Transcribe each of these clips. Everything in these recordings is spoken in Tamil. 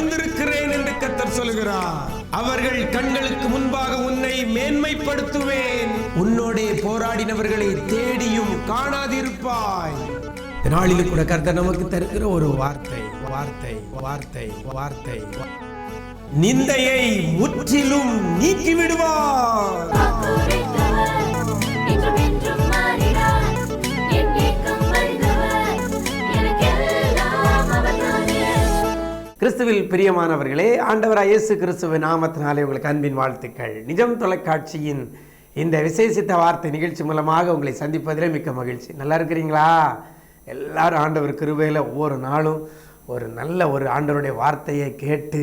வரைந்திருக்கிறேன் என்று கத்தர் சொல்கிறார் அவர்கள் கண்களுக்கு முன்பாக உன்னை மேன்மைப்படுத்துவேன். உன்னோடே போராடினவர்களை தேடியும் காணாதிருப்பாய். இந்த நாளில் கூட கர்த்தர் நமக்கு தருகிற ஒரு வார்த்தை வார்த்தை வார்த்தை வார்த்தை. நிந்தையை முற்றிலும் நீக்கி விடுவார் கிறிஸ்துவில் பிரியமானவர்களே ஆண்டவர் இயேசு கிறிஸ்துவ நாமத்தினாலே உங்களுக்கு அன்பின் வாழ்த்துக்கள். நிஜம் தொலைக்காட்சியின் இந்த விசேஷித்த வார்த்தை நிகழ்ச்சி மூலமாக உங்களை சந்திப்பதிலே மிக்க மகிழ்ச்சி. நல்லா இருக்கிறீங்களா? எல்லாரும் ஆண்டவர் கிருபையில் ஒவ்வொரு நாளும் ஒரு நல்ல ஒரு ஆண்டவருடைய வார்த்தையை கேட்டு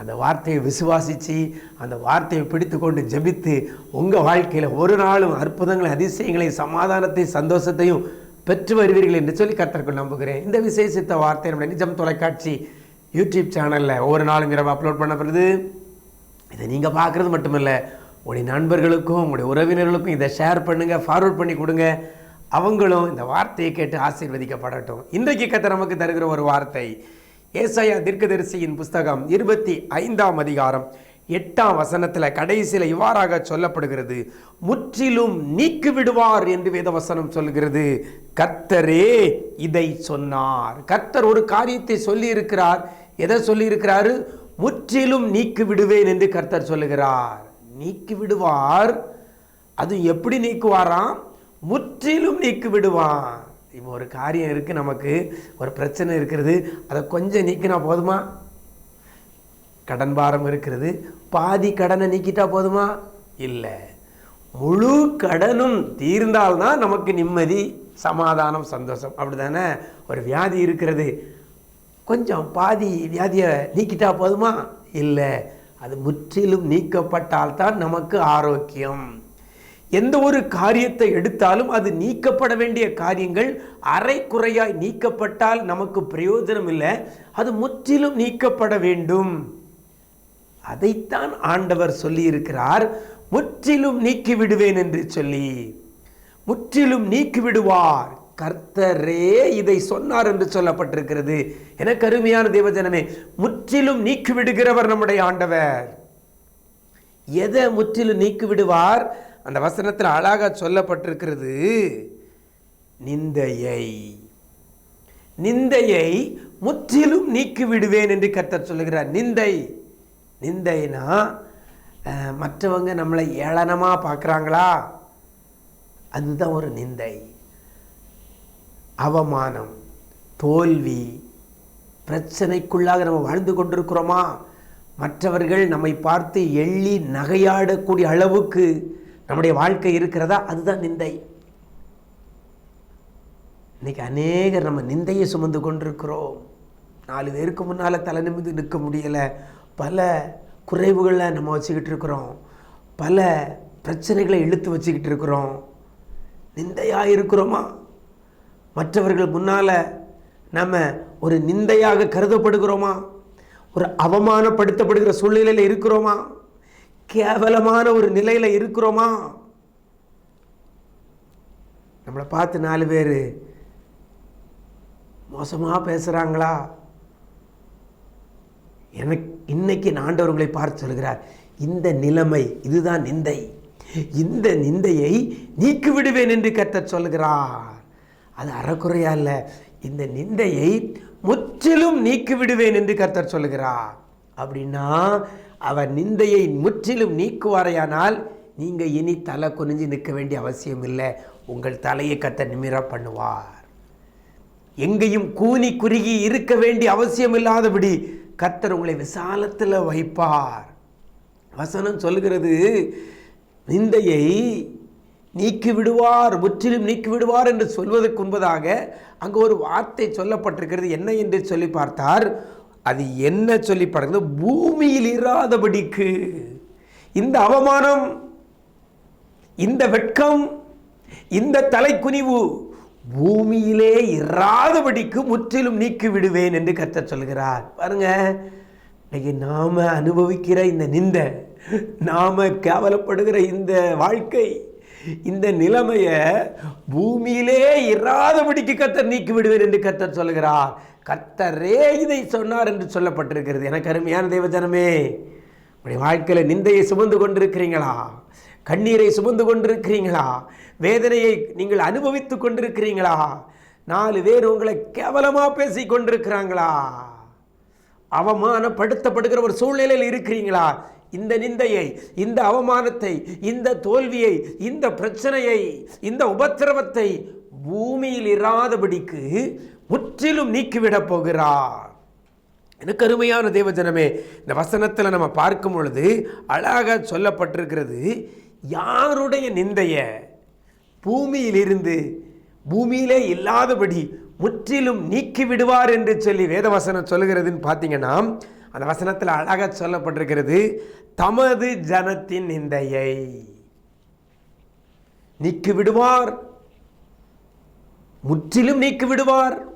அந்த வார்த்தையை விசுவாசித்து அந்த வார்த்தையை பிடித்து கொண்டு ஜெபித்து உங்கள் வாழ்க்கையில் ஒரு நாளும் அற்புதங்களை அதிசயங்களையும் சமாதானத்தையும் சந்தோஷத்தையும் பெற்று வருவீர்கள் என்று சொல்லி கத்தர்கள் நம்புகிறேன். இந்த விசேஷித்த வார்த்தை நம்முடைய நிஜம் தொலைக்காட்சி யூடியூப் சேனலில் ஒவ்வொரு நாளும் இரவு அப்லோட் பண்ணப்படுது இதை நீங்கள் பார்க்குறது மட்டுமில்லை உங்களுடைய நண்பர்களுக்கும் உங்களுடைய உறவினர்களுக்கும் இதை ஷேர் பண்ணுங்கள் ஃபார்வர்ட் பண்ணி கொடுங்க. அவங்களும் இந்த வார்த்தையை கேட்டு ஆசீர்வதிக்கப்படட்டும். இன்றைக்கு கத்த நமக்கு தருகிற ஒரு வார்த்தை ஏசாயா தீர்க்கதரிசியின் புஸ்தகம் இருபத்தி ஐந்தாம் அதிகாரம் எட்டாம் வசனத்தில் கடைசியில் இவ்வாறாக சொல்லப்படுகிறது. முற்றிலும் நீக்கி விடுவார் என்று வேதவசனம் சொல்கிறது கர்த்தரே இதை சொன்னார். கர்த்தர் ஒரு காரியத்தை சொல்லி இருக்கிறார் எதை சொல்லியிருக்கிறாரு? முற்றிலும் நீக்கி விடுவேன் என்று கர்த்தர் சொல்லுகிறார். நீக்கி விடுவார் அது எப்படி நீக்குவாராம்? முற்றிலும் நீக்கி விடுவார் இப்போ ஒரு காரியம் இருக்குது நமக்கு. ஒரு பிரச்சனை இருக்கிறது. அதை கொஞ்சம் நீக்கினா போதுமா? கடன் பாரம் இருக்கிறது. பாதி கடனை நீக்கிட்டா போதுமா? இல்லை. முழு கடனும் தீர்ந்தால்தான் நமக்கு நிம்மதி சமாதானம் சந்தோஷம். அப்படி தானே ஒரு வியாதி இருக்கிறது. கொஞ்சம் பாதி வியாதியை நீக்கிட்டா போதுமா? இல்லை. அது முற்றிலும் நீக்கப்பட்டால்தான் நமக்கு ஆரோக்கியம். எந்த ஒரு காரியத்தை எடுத்தாலும் அது நீக்கப்பட வேண்டிய காரியங்கள் அரை குறையாய் நீக்கப்பட்டால் நமக்கு பிரயோஜனம் இல்லை. அது முற்றிலும் நீக்கப்பட வேண்டும். அதைத்தான் ஆண்டவர் சொல்லியிருக்கிறார். முற்றிலும் நீக்கி விடுவேன் என்று சொல்லி. முற்றிலும் நீக்கி விடுவார். கர்த்தரே இதை சொன்னார் என்று சொல்லப்பட்டிருக்கிறது. என கருமையான தேவஜனமே முற்றிலும் நீக்கி விடுகிறவர் நம்முடைய ஆண்டவர். எதை முற்றிலும் நீக்கி விடுவார் அந்த வசனத்தில் அழகாக சொல்லப்பட்டிருக்கிறது. நிந்தையை. நிந்தையை முற்றிலும் நீக்கி விடுவேன் என்று கர்த்தர் சொல்லுகிறார். நிந்தை. நிந்தைனா மற்றவங்க நம்மளை ஏளனமாக பார்க்குறாங்களா? அதுதான் ஒரு நிந்தை. அவமானம் தோல்வி பிரச்சனைக்குள்ளாக நம்ம வாழ்ந்து கொண்டிருக்கிறோமா? மற்றவர்கள் நம்மை பார்த்து எள்ளி நகையாடக்கூடிய அளவுக்கு நம்முடைய வாழ்க்கை இருக்கிறதா? அதுதான் நிந்தை. இன்னைக்கு அநேகர் நம்ம நிந்தையை சுமந்து கொண்டிருக்கிறோம். நாலு பேருக்கு முன்னால் தலை நிமிந்து நிற்க முடியலை. பல குறைவுகளை நம்ம வச்சுக்கிட்டு இருக்கிறோம். பல பிரச்சனைகளை இழுத்து வச்சுக்கிட்டு இருக்கிறோம். நிந்தையாக இருக்கிறோமா? மற்றவர்கள் முன்னால் நம்ம ஒரு நிந்தையாக கருதப்படுகிறோமா? ஒரு அவமானப்படுத்தப்படுகிற சூழ்நிலையில் இருக்கிறோமா? கேவலமான ஒரு நிலையில் இருக்கிறோமா? நம்மளை பார்த்து நாலு பேர் மோசமாக பேசுகிறாங்களா எனக்கு இன்னைக்கு ஆண்டவர்களை பார்த்து சொல்கிறார் இந்த நிலைமை இதுதான் நிந்தை. இந்த நிந்தையை நீக்கிவிடுவேன் என்று கர்த்தர் சொல்கிறார் அது அறக்குறையா இல்லை. இந்த நிந்தையை முற்றிலும் நீக்கி விடுவேன் என்று கர்த்தர் சொல்லுகிறார். அப்படின்னா அவர் நிந்தையை முற்றிலும் நீக்குவாரையானால் நீங்கள் இனி தலை குனிஞ்சு நிற்க வேண்டிய அவசியம் இல்லை. உங்கள் தலையை கர்த்தர் நிமிர பண்ணுவார். எங்கேயும் கூனி குறுகி இருக்க வேண்டிய அவசியம் இல்லாதபடி கத்தர் உங்களை விசாலத்தில் வைப்பார். வசனம் சொல்கிறது நிந்தையை நீக்கி விடுவார் முற்றிலும் நீக்கி விடுவார் என்று சொல்வதற்கு முன்பதாக அங்கு ஒரு வார்த்தை சொல்லப்பட்டிருக்கிறது. என்ன என்று சொல்லி பார்த்தார். அது என்ன சொல்லி பார்க்கிறது? பூமியில் இராதபடிக்கு. இந்த அவமானம் இந்த வெட்கம் இந்த தலைக்குனிவு பூமியிலே இராதபடிக்கு முற்றிலும் நீக்கி விடுவேன் என்று கத்த சொல்கிறார். பாருங்க இன்னைக்கு நாம அனுபவிக்கிற இந்த நிந்த நாம கேவலப்படுகிற இந்த வாழ்க்கை இந்த நிலைமையை பூமியிலே இராதபடிக்கு கத்தர் நீக்கி விடுவேன் என்று கத்தர் சொல்கிறார் கத்தரே இதை சொன்னார் என்று சொல்லப்பட்டிருக்கிறது. எனக்கு அருமையான தேவஜனமே உடைய வாழ்க்கையில் நிந்தையை சுமந்து கொண்டிருக்கிறீங்களா? கண்ணீரை சுமந்து கொண்டிருக்கிறீங்களா? வேதனையை நீங்கள் அனுபவித்து கொண்டிருக்கிறீங்களா? நாலு பேர் உங்களை கேவலமாக பேசி கொண்டிருக்கிறாங்களா? அவமானப்படுத்தப்படுகிற ஒரு சூழ்நிலையில் இருக்கிறீங்களா? இந்த நிந்தையை இந்த அவமானத்தை இந்த தோல்வியை இந்த பிரச்சனையை இந்த உபத்திரவத்தை பூமியில் இராதபடிக்கு முற்றிலும் நீக்கிவிடப் போகிறார். எனக்கு அருமையான தேவஜனமே இந்த வசனத்தில் நம்ம பார்க்கும் பொழுது அழகாக சொல்லப்பட்டிருக்கிறது யாருடைய நிந்தைய பூமியிலிருந்து பூமியிலே இல்லாதபடி முற்றிலும் நீக்கி விடுவார் என்று சொல்லி வேதவசனம் சொல்லுகிறதுன்னு பார்த்தீங்கன்னா அந்த வசனத்தில் அழகாக சொல்லப்பட்டிருக்கிறது தமது ஜனத்தின் நிந்தையை நீக்கி விடுவார் முற்றிலும் நீக்கி விடுவார்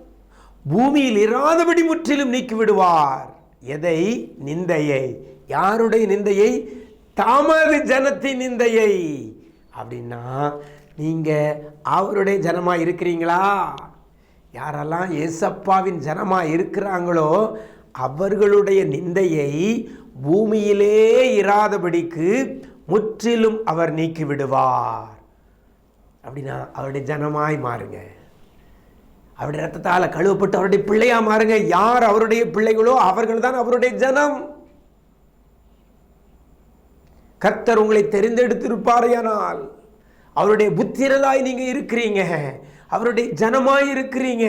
பூமியில் இராதபடி முற்றிலும் நீக்கி விடுவார் எதை? நிந்தையை. யாருடைய நிந்தையை? தமது ஜனத்தின் நிந்தையை. அப்படின்னா நீங்க அவருடைய ஜனமா இருக்கிறீங்களா? யாரெல்லாம் ஏசப்பாவின் ஜனமா இருக்கிறாங்களோ அவர்களுடைய நிந்தையை பூமியிலே இராதபடிக்கு முற்றிலும் அவர் நீக்கிவிடுவார். அப்படின்னா அவருடைய ஜனமாய் மாறுங்க. அவருடைய ரத்தத்தால் கழுவப்பட்டு அவருடைய பிள்ளையா மாறுங்க. யார் அவருடைய பிள்ளைகளோ அவர்கள் தான் அவருடைய ஜனம். கர்த்தர் உங்களை தெரிந்தெடுத்திருப்பாரையானால் அவருடைய புத்திரலாய் நீங்க இருக்கிறீங்க. அவருடைய ஜனமாய் இருக்கிறீங்க.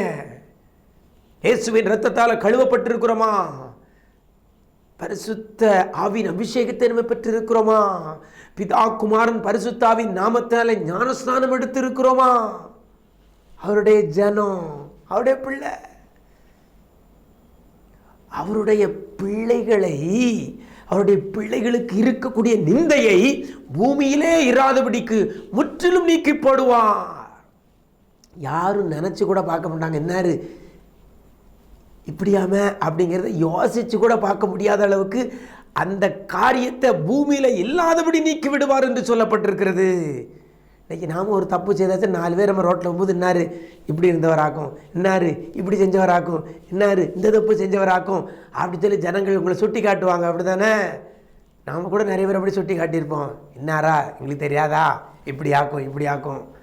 இயேசுவின் இரத்தத்தால் கழுவப்பட்டிருக்கிறோமா? பரிசுத்த ஆவின் அபிஷேகத்தை நம்ம பெற்றிருக்கிறோமா? பிதா குமாரன் பரிசுத்தாவின் நாமத்தால ஞானஸ்நானம் எடுத்திருக்கிறோமா? அவருடைய ஜனம் அவருடைய பிள்ளை அவருடைய பிள்ளைகளை அவருடைய பிள்ளைகளுக்கு இருக்கக்கூடிய நிந்தையை பூமியிலே இராதபடிக்கு முற்றிலும் நீக்கி போடுவான் யாரும் நினைச்சு கூட பார்க்க மாட்டாங்க. என்னாரு? இப்படியாம அப்படிங்கிறத யோசிச்சு கூட பார்க்க முடியாத அளவுக்கு அந்த காரியத்தை பூமியில் இல்லாதபடி நீக்கி விடுவார் என்று சொல்லப்பட்டிருக்கிறது. இன்னைக்கு நாம ஒரு தப்பு செய்தாச்சும் நாலு பேர் நம்ம ரோட்டில் போகும்போது இன்னாரு? இப்படி இருந்தவராக்கும். இன்னாரு? இப்படி செஞ்சவராக்கும். இன்னாரு? இந்த தப்பு செஞ்சவராக்கும். அப்படி சொல்லி ஜனங்கள் உங்களை சுட்டி காட்டுவாங்க. அப்படி தானே நாம் கூட நிறைய பேர் அப்படி சுட்டி காட்டியிருப்போம். இன்னாரா? எங்களுக்கு தெரியாதா? இப்படி ஆக்கும் இப்படி ஆக்கும்.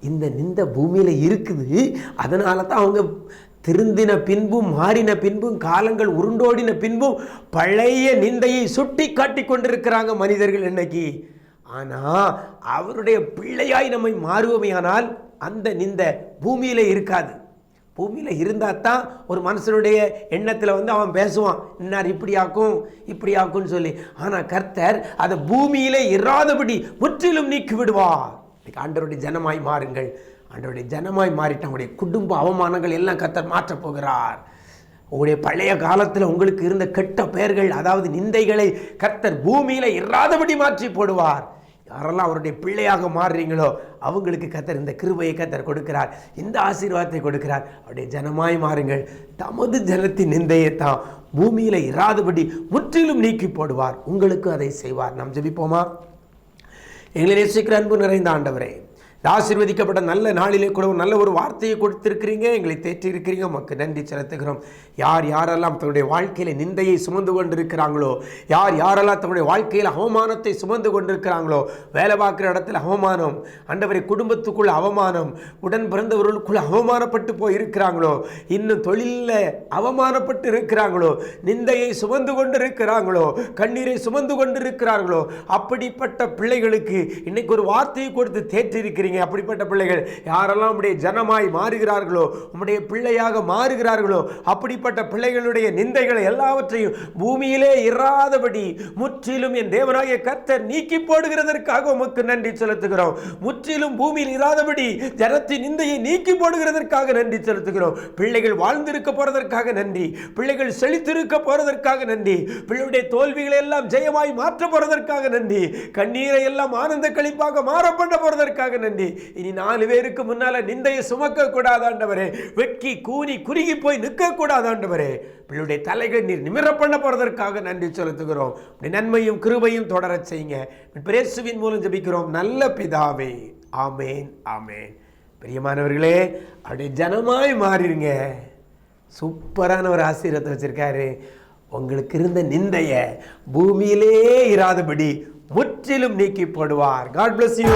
இந்த நிந்த பூமியில் இருக்குது. அதனால தான் அவங்க திருந்தின பின்பும் மாறின பின்பும் காலங்கள் உருண்டோடின பின்பும் பழைய நிந்தையை சுட்டி காட்டி கொண்டிருக்கிறாங்க மனிதர்கள் இன்னைக்கு. ஆனால் அவருடைய பிள்ளையாய் நம்மை மாறுவோமையானால் அந்த நிந்த பூமியில் இருக்காது. பூமியில் இருந்தால் தான் ஒரு மனுஷனுடைய எண்ணத்தில் வந்து அவன் பேசுவான் இன்னார் இப்படி ஆக்கும் இப்படி ஆக்கும்னு சொல்லி. ஆனால் கர்த்தர் அதை பூமியிலே இராதபடி முற்றிலும் நீக்கி விடுவார் இன்னைக்கு ஆண்டவருடைய ஜனமாய் மாறுங்கள். ஆண்டவருடைய ஜனமாய் மாறிட்ட உங்களுடைய குடும்ப அவமானங்கள் எல்லாம் கத்தர் மாற்றப் போகிறார். உங்களுடைய பழைய காலத்தில் உங்களுக்கு இருந்த கெட்ட பெயர்கள் அதாவது நிந்தைகளை கர்த்தர் பூமியில் இராதபடி மாற்றி போடுவார். யாரெல்லாம் அவருடைய பிள்ளையாக மாறுறீங்களோ அவங்களுக்கு கத்தர் இந்த கிருபையை கத்தர் கொடுக்கிறார் இந்த ஆசீர்வாதத்தை கொடுக்கிறார். அவருடைய ஜனமாய் மாறுங்கள். தமது ஜனத்தின் நிந்தையை தான் பூமியில் இராதபடி முற்றிலும் நீக்கி போடுவார். உங்களுக்கு அதை செய்வார். நாம் ஜெபிப்போமா? எங்களை நேசிக்கிற அன்பு நிறைந்த ஆண்டவரே ஆசீர்வதிக்கப்பட்ட நல்ல நாளிலே கூட ஒரு நல்ல ஒரு வார்த்தையை கொடுத்திருக்கிறீங்க எங்களை தேற்றியிருக்கிறீங்க உமக்கு நன்றி செலுத்துகிறோம். யார் யாரெல்லாம் தன்னுடைய வாழ்க்கையில் நிந்தையை சுமந்து கொண்டிருக்கிறாங்களோ யார் யாரெல்லாம் தன்னுடைய வாழ்க்கையில் அவமானத்தை சுமந்து கொண்டிருக்கிறாங்களோ வேலை பார்க்குற இடத்துல அவமானம் அண்டவரை குடும்பத்துக்குள்ள அவமானம் உடன் பிறந்தவர்களுக்குள்ள அவமானப்பட்டு போய் இருக்கிறாங்களோ இன்னும் தொழிலில் அவமானப்பட்டு இருக்கிறாங்களோ நிந்தையை சுமந்து கொண்டு இருக்கிறாங்களோ கண்ணீரை சுமந்து கொண்டு இருக்கிறார்களோ அப்படிப்பட்ட பிள்ளைகளுக்கு இன்னைக்கு ஒரு வார்த்தையை கொடுத்து தேற்றிருக்கிறீங்க அப்படிப்பட்ட பிள்ளைகள் யாரெல்லாம் உடைய ஜனமாய் மாறுகிறார்களோ உம்முடைய பிள்ளையாக மாறுகிறார்களோ அப்படிப்பட்ட பிள்ளைகளுடைய நிந்தைகளை எல்லாவற்றையும் பூமியிலே இராதபடி முற்றிலும் என் தேவனாகிய கர்த்தர் நீக்கி போடுகிறதற்காக உமக்கு நன்றி செலுத்துகிறோம். முற்றிலும் பூமியில் இராதபடி ஜனத்தின் நிந்தையை நீக்கி போடுகிறதற்காக நன்றி செலுத்துகிறோம். பிள்ளைகள் வாழ்ந்திருக்க போறதற்காக நன்றி. பிள்ளைகள் செழித்திருக்க போறதற்காக நன்றி. பிள்ளையுடைய தோல்விகளை எல்லாம் ஜெயமாய் மாற்ற போறதற்காக நன்றி. கண்ணீரை எல்லாம் ஆனந்த கழிப்பாக மாறப்பட போறதற்காக நன்றி. நன்றி இனி நாலு பேருக்கு முன்னால நிந்தையை சுமக்க கூடாதாண்டவரே வெட்கி கூனி குறுகி போய் நிற்க கூடாதாண்டவரே ஆண்டவரே தலைகள் நீர் நிமிர பண்ண போறதற்காக நன்றி செலுத்துகிறோம். நன்மையும் கிருபையும் தொடரச் செய்யுங்க. பிரேசுவின் மூலம் ஜெபிக்கிறோம். நல்ல பிதாவே. ஆமேன் ஆமேன். பிரியமானவர்களே அப்படியே ஜனமாய் மாறிடுங்க. சூப்பரான ஒரு ஆசீர்வாதத்தை வச்சிருக்காரு. உங்களுக்கு இருந்த நிந்தைய பூமியிலே இராதபடி முற்றிலும் நீக்கி போடுவார். God bless you